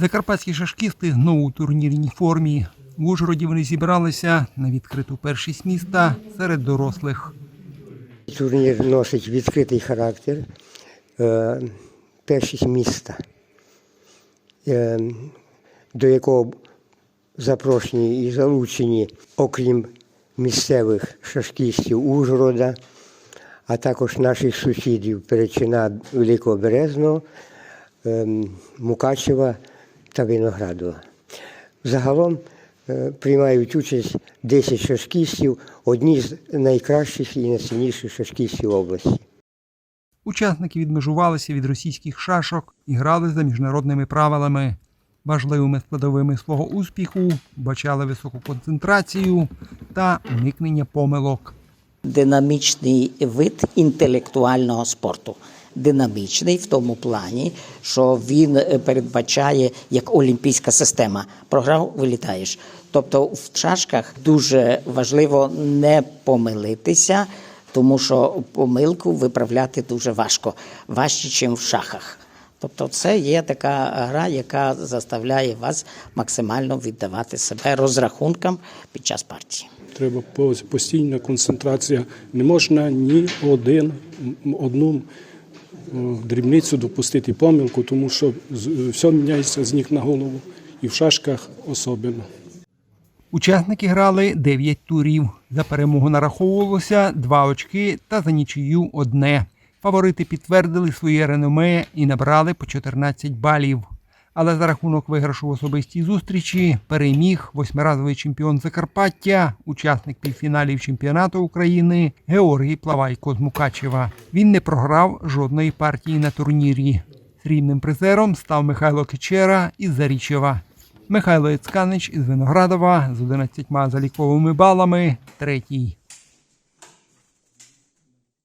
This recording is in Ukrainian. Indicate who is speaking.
Speaker 1: Закарпатські шашкісти знову у турнірній формі. В Ужгороді вони зібралися на відкриту першість міста серед дорослих.
Speaker 2: Турнір носить відкритий характер, е, першість міста, е, до якого запрошені і залучені, окрім місцевих шашкістів Ужгорода, а також наших сусідів Перечина Великого Березного, е, Мукачева та Виноградова. Загалом е, приймають участь 10 шашкістів, одні з найкращих і найсильніших шашкістів області.
Speaker 1: Учасники відмежувалися від російських шашок і грали за міжнародними правилами. Важливими складовими свого успіху бачали високу концентрацію та уникнення помилок.
Speaker 3: динамічний вид інтелектуального спорту. Динамічний в тому плані, що він е, передбачає як олімпійська система. Програв, вилітаєш. Тобто в шашках дуже важливо не помилитися, тому що помилку виправляти дуже важко, важче, ніж в шахах. Тобто, це є така гра, яка заставляє вас максимально віддавати себе розрахункам під час партії.
Speaker 4: Треба постійна концентрація. Не можна ні один, м, дрібницю допустити помилку, тому що все міняється з ніг на голову. І в шашках особливо.
Speaker 1: Учасники грали 9 турів. За перемогу нараховувалося 2 очки та за нічию одне. Фаворити підтвердили своє реноме і набрали по 14 балів. Але за рахунок виграшу в особистій зустрічі переміг восьмиразовий чемпіон Закарпаття, учасник півфіналів чемпіонату України Георгій Плавайко з Мукачева. Він не програв жодної партії на турнірі. Срібним призером став Михайло Кичера із Зарічева. Михайло Яцканич із Виноградова з 11 заліковими балами третій.